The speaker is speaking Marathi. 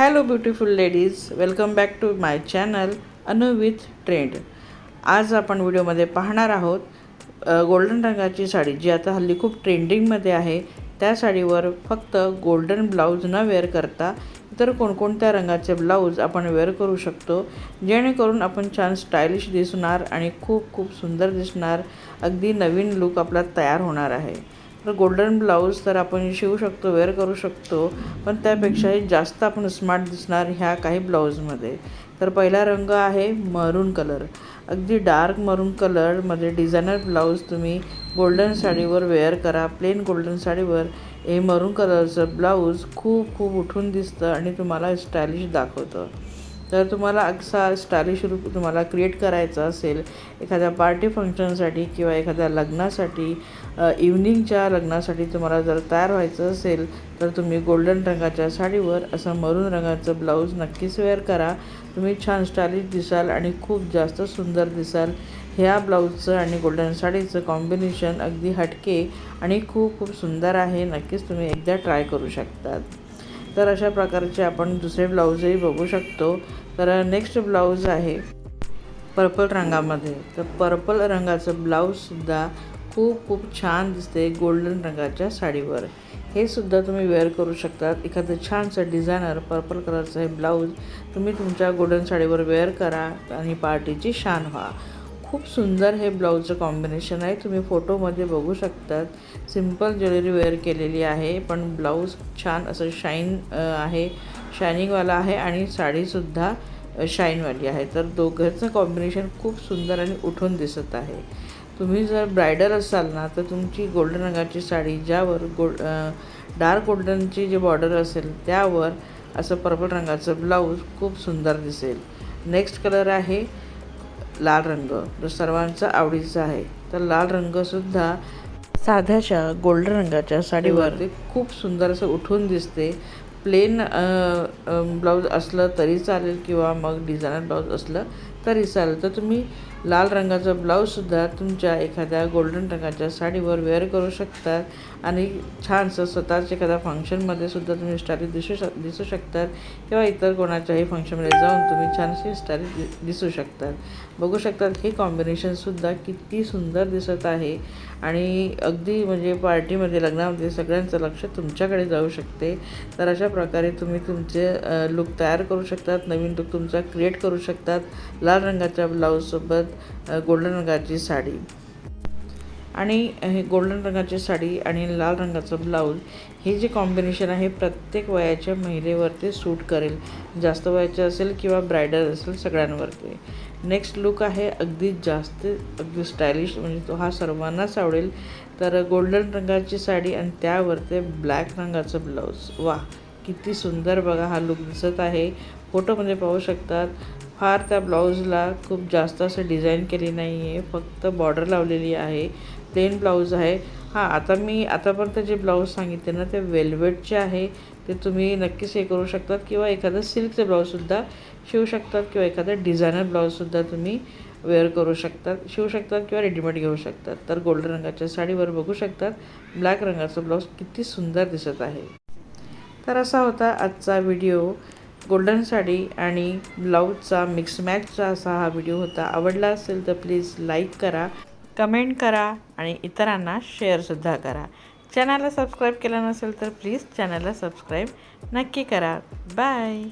Hello beautiful ladies welcome back to my channel Anu with trend आज आपण व्हिडिओमध्ये पाहणार आहोत गोल्डन रंगाची साडी जी आता हल्ली खूप ट्रेंडिंगमध्ये आहे. त्या साडीवर फक्त गोल्डन ब्लाऊज न वेअर करता इतर कोणकोणत्या रंगाचे ब्लाऊज आपण वेअर करू शकतो जेणेकरून आपण छान स्टायलिश दिसणार आणि खूप खूप सुंदर दिसणार. अगदी नवीन लुक आपला तयार होणार आहे. तर गोल्डन ब्लाऊज तर आपण शिवू शकतो वेअर करू शकतो. पण त्यापेक्षाही जास्त आपण स्मार्ट दिसणार ह्या काही ब्लाऊजमध्ये तर पहिला रंग आहे मरून कलर अगदी डार्क मरून कलरमध्ये डिझायनर ब्लाऊज तुम्ही गोल्डन साडीवर वेअर करा. प्लेन गोल्डन साडीवर हे मरून कलरचं ब्लाऊज खूप खूप उठून दिसतं आणि तुम्हाला स्टायलिश दाखवतं. तर तुम्हाला असा स्टायलिश रूप तुम्हाला क्रिएट करायचा असेल एखाद्या पार्टी फंक्शनसाठी किंवा एखाद्या लग्नासाठी इव्हनिंगच्या लग्नासाठी तुम्हाला जर तयार व्हायचं असेल तर तुम्ही गोल्डन रंगाच्या साडीवर असं मरून रंगाचं ब्लाऊज नक्कीच वेअर करा. तुम्ही छान स्टायलिश दिसाल आणि खूप जास्त सुंदर दिसाल. ह्या ब्लाऊजचं आणि गोल्डन साडीचं कॉम्बिनेशन अगदी हटके आणि खूप खूप सुंदर आहे. नक्कीच तुम्ही एकदा ट्राय करू शकतात. तर अशा प्रकारचे आपण दुसरे ब्लाऊजही बघू शकतो. तर नेक्स्ट ब्लाऊज आहे पर्पल रंगामध्ये. तर पर्पल रंगाचं ब्लाऊजसुद्धा खूप खूप छान दिसते गोल्डन रंगाच्या साडीवर. हे सुद्धा तुम्ही वेअर करू शकतात. एखादं छानसं डिझायनर पर्पल कलरचं हे ब्लाऊज तुम्ही तुमच्या गोल्डन साडीवर वेअर करा आणि पार्टीची शान व्हा. खूप सुंदर हे ब्लाऊजचं कॉम्बिनेशन आहे. तुम्ही फोटोमध्ये बघू शकतात. सिंपल ज्वेलरी वेअर केलेली आहे पण ब्लाऊज छान असं शाईन आहे. शायनिंगवाला आहे आणि साडीसुद्धा शाईनवाली आहे. तर दोघांचं कॉम्बिनेशन खूप सुंदर आणि उठून दिसत आहे. तुम्ही जर ब्रायडल असाल ना तर तुमची गोल्डन रंगाची साडी ज्यावर गोल्ड डार्क गोल्डनची जी बॉर्डर असेल त्यावर असं पर्पल रंगाचं ब्लाऊज खूप सुंदर दिसेल. नेक्स्ट कलर आहे लाल रंग. जो सर्वांचा आवडीचा आहे. तर लाल रंगसुद्धा साध्याशा गोल्डन रंगाच्या साडीवरती खूप सुंदर असं उठून दिसते. प्लेन ब्लाऊज असलं तरी चालेल किंवा मग डिझायनर ब्लाऊज असलं तरी चालेल. तर तुम्ही लाल रंगाचं ब्लाऊजसुद्धा तुमच्या एखाद्या गोल्डन रंगाच्या साडीवर वेअर करू शकतात. आणि छानसं स्वतःच एखाद्या फंक्शनमध्ये सुद्धा तुम्ही स्टायलिश दिसू शक दिसू शकतात. किंवा इतर कोणाच्याही फंक्शनमध्ये जाऊन तुम्ही छानशी स्टायलिश दि दिसू शकतात. बघू शकतात हे कॉम्बिनेशनसुद्धा किती सुंदर दिसत आहे. आणि अगदी म्हणजे पार्टीमध्ये लग्नामध्ये सगळ्यांचं लक्ष तुमच्याकडे जाऊ शकते. तर अशा प्रकारे तुम्ही तुमचे लुक तयार करू शकतात. नवीन लुक तुमचा क्रिएट करू शकतात. लाल रंगाच्या ब्लाऊजसोबत गोल्डन रंगाची साडी. आणि हे गोल्डन रंगाची साडी आणि लाल रंगाचं ब्लाऊज हे जे कॉम्बिनेशन आहे प्रत्येक वयाच्या महिलेवरती सूट करेल. जास्त वयाचे असेल किंवा ब्रायडल असेल सगळ्यांवरती. नेक्स्ट लुक आहे अगदी जास्त अगदी स्टायलिश म्हणजे तो हा सर्वांनाच आवडेल. तर गोल्डन रंगाची साडी आणि त्यावरती ब्लॅक रंगाचं ब्लाऊज. वा किती सुंदर बघा हा लुक दिसत आहे. फोटोमध्ये पाहू शकतात. फार त्या ब्लाऊजला खूप जास्त असं डिझाईन केली नाही आहे फक्त बॉर्डर लावलेली आहे प्लेन ब्लाऊज आहे. हां आता मी आतापर्यंत जे ब्लाऊज सांगितले ना ते वेल्वेटचे आहे. ते तुम्ही नक्कीच हे करू शकतात किंवा एखादं सिल्कचं ब्लाऊजसुद्धा शिवू शकतात किंवा एखादं डिझायनर ब्लाऊजसुद्धा तुम्ही वेअर करू शकतात शिवू शकतात किंवा रेडीमेड घेऊ शकतात. तर गोल्डन रंगाच्या साडीवर बघू शकतात. ब्लॅक रंगाचं ब्लाऊज किती सुंदर दिसत आहे. तर असा होता आजचा व्हिडिओ. गोल्डन साडी आणि ब्लाऊजचा मिक्स मॅचचा असा हा व्हिडिओ होता. आवडला असेल तर प्लीज लाईक करा कमेंट करा आणि इतरांना शेअरसुद्धा करा. चॅनलला सबस्क्राईब केलं नसेल तर प्लीज चॅनलला सबस्क्राईब नक्की करा. बाय